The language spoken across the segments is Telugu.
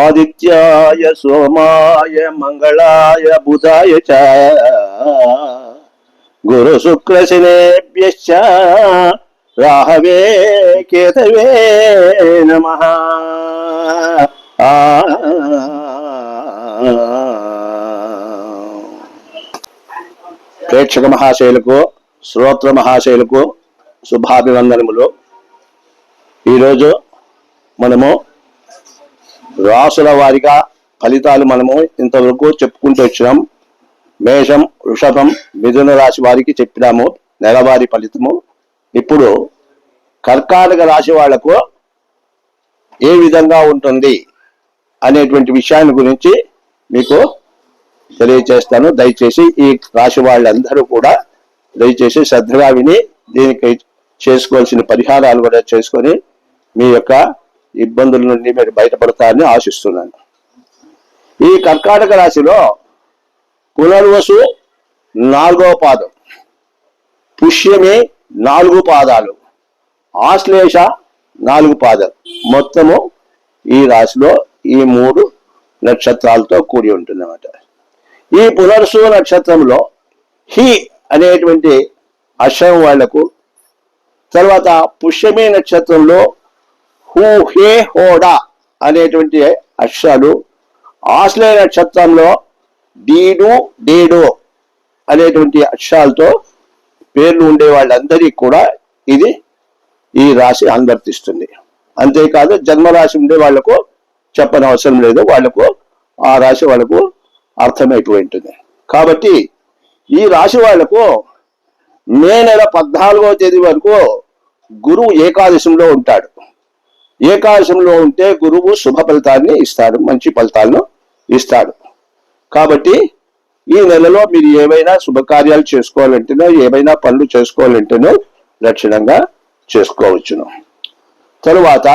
ఆదిత్యాయ సోమాయ మంగళాయ బుధాయ చ. గురు శుక్ర శనేభ్యశ్చ రాహవే కేతవే నమ. ప్రేక్షక మహాశైలకు శ్రోత్ర మహాశైలకు శుభాభివందనములు. ఈరోజు మనము రాసుల వారిగా ఫలితాలు మనము ఇంతవరకు చెప్పుకుంటూ వచ్చినాం. మేషం వృషభం మిథున రాశి వారికి చెప్పినాము. నెలవారి ఫలితము. ఇప్పుడు కర్కాటక రాశి వాళ్ళకు ఏ విధంగా ఉంటుంది అనేటువంటి విషయాన్ని గురించి మీకు తెలియచేస్తాను. దయచేసి ఈ రాశి వాళ్ళందరూ కూడా దయచేసి శ్రద్ధగా విని దీనికి చేసుకోవాల్సిన పరిహారాలు కూడా చేసుకొని మీ యొక్క ఇబ్బందుల నుండి మీరు బయటపడతారని ఆశిస్తున్నాను. ఈ కర్కాటక రాశిలో పునర్వసు నాలుగో పాదం పుష్యమి నాలుగు పాదాలు ఆశ్లేష నాలుగు పాదాలు. మొత్తము ఈ రాశిలో ఈ మూడు నక్షత్రాలతో కూడి ఉంటుంది అన్నమాట ఈ పునర్సు నక్షత్రంలో హి అనేటువంటి అశ్వం వాళ్ళకు తర్వాత పుష్యమి నక్షత్రంలో హూ హే హోడా అనేటువంటి అక్షరాలు ఆశ్లయ నక్షత్రంలో డీడు డేడో అనేటువంటి అక్షరాలతో పేర్లు ఉండే వాళ్ళందరికీ కూడా ఇది ఈ రాశి అనువర్తిస్తుంది. అంతేకాదు జన్మరాశి ఉండే వాళ్ళకు చెప్పని అవసరం లేదు. వాళ్ళకు ఆ రాశి వాళ్ళకు అర్థమైపోయి ఉంటుంది. కాబట్టి ఈ రాశి వాళ్ళకు మే నెల పద్నాలుగో తేదీ వరకు గురువు ఏకాదశంలో ఉంటాడు. ఏకాశంలో ఉంటే గురువు శుభ ఫలితాన్ని ఇస్తాడు మంచి ఫలితాలను ఇస్తాడు. కాబట్టి ఈ నెలలో మీరు ఏవైనా శుభకార్యాలు చేసుకోవాలంటేనో ఏవైనా పనులు చేసుకోవాలంటేనో లక్షణంగా చేసుకోవచ్చును. తరువాత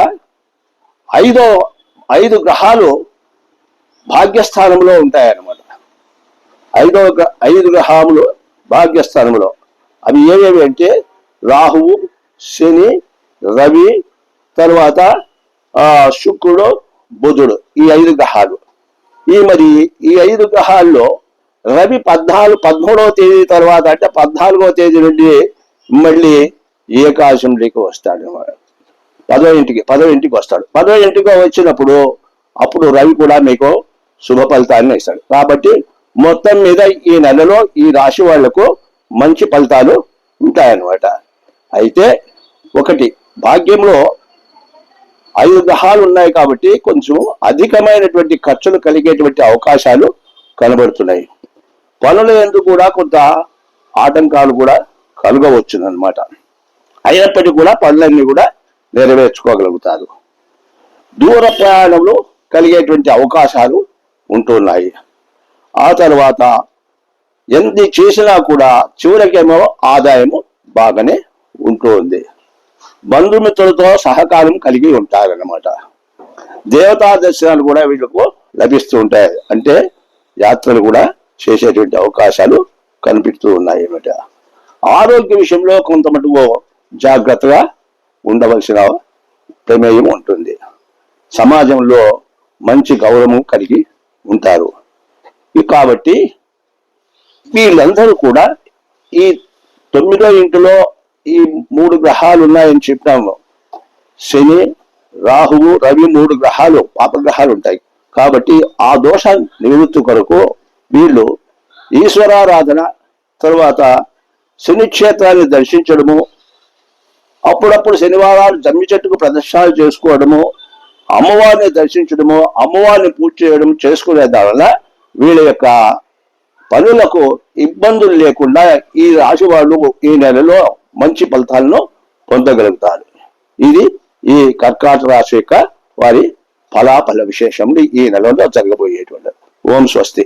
ఐదో ఐదు గ్రహాలు భాగ్యస్థానంలో ఉంటాయన్నమాట. ఐదో ఐదు గ్రహములు భాగ్యస్థానంలో. అవి ఏవేవి అంటే రాహువు శని రవి తర్వాత శుక్రుడు బుధుడు ఈ ఐదు గ్రహాలు. ఈ మరి ఈ ఐదు గ్రహాల్లో రవి పద్నాలుగు పదమూడవ తేదీ తర్వాత అంటే పద్నాలుగవ తేదీ నుండి మళ్ళీ ఏకాశంలోకి వస్తాడు. పదో ఇంటికి పదో ఇంటికి వస్తాడు. పదో ఇంటికి వచ్చినప్పుడు అప్పుడు రవి కూడా మీకు శుభ ఫలితాన్ని ఇస్తాడు. కాబట్టి మొత్తం మీద ఈ నెలలో ఈ రాశి వాళ్ళకు మంచి ఫలితాలు ఉంటాయన్నమాట. అయితే ఒకటి భాగ్యంలో ఐదు గ్రహాలు ఉన్నాయి కాబట్టి కొంచెం అధికమైనటువంటి ఖర్చులు కలిగేటువంటి అవకాశాలు కనబడుతున్నాయి. పనుల ఎందుకు కూడా కొంత ఆటంకాలు కూడా కలుగవచ్చునమాట అయినప్పటికీ కూడా పనులన్నీ కూడా నెరవేర్చుకోగలుగుతారు. దూర ప్రయాణంలో కలిగేటువంటి అవకాశాలు ఉంటున్నాయి. ఆ తర్వాత ఎంత చేసినా కూడా చివరికేమో ఆదాయము బాగానే ఉంటుంది. బంధుమిత్రులతో సహకారం కలిగి ఉంటారన్నమాట. దేవతా దర్శనాలు కూడా వీళ్ళకు లభిస్తూ ఉంటాయి. అంటే యాత్రలు కూడా చేసేటువంటి అవకాశాలు కనిపిస్తూ ఉన్నాయి అన్నమాట ఆరోగ్య విషయంలో కొంత మటుకు జాగ్రత్తగా ఉండవలసిన ప్రమేయం ఉంటుంది. సమాజంలో మంచి గౌరవం కలిగి ఉంటారు. కాబట్టి వీళ్ళందరూ కూడా ఈ తొమ్మిదో ఇంటిలో ఈ మూడు గ్రహాలు ఉన్నాయని చెప్పినాము శని రాహువు రవి మూడు గ్రహాలు పాపగ్రహాలు ఉంటాయి. కాబట్టి ఆ దోష నివృత్తి కొరకు వీళ్ళు ఈశ్వరారాధన తరువాత శని క్షేత్రాన్ని దర్శించడము అప్పుడప్పుడు శనివారాలు జమ్మి చెట్టుకు ప్రదర్శనలు చేసుకోవడము అమ్మవారిని దర్శించడము అమ్మవారిని పూజ చేయడం చేసుకునే దానివల్ల వీళ్ళ యొక్క పనులకు ఇబ్బందులు లేకుండా ఈ రాశి వాళ్ళు ఈ నెలలో మంచి ఫలితాలను పొందగలుగుతారు. ఇది ఈ కర్కాటక రాశి యొక్క వారి ఫలాఫల విశేషములు ఈ నెలలో జరగబోయేటువంటి ఓం స్వస్తి.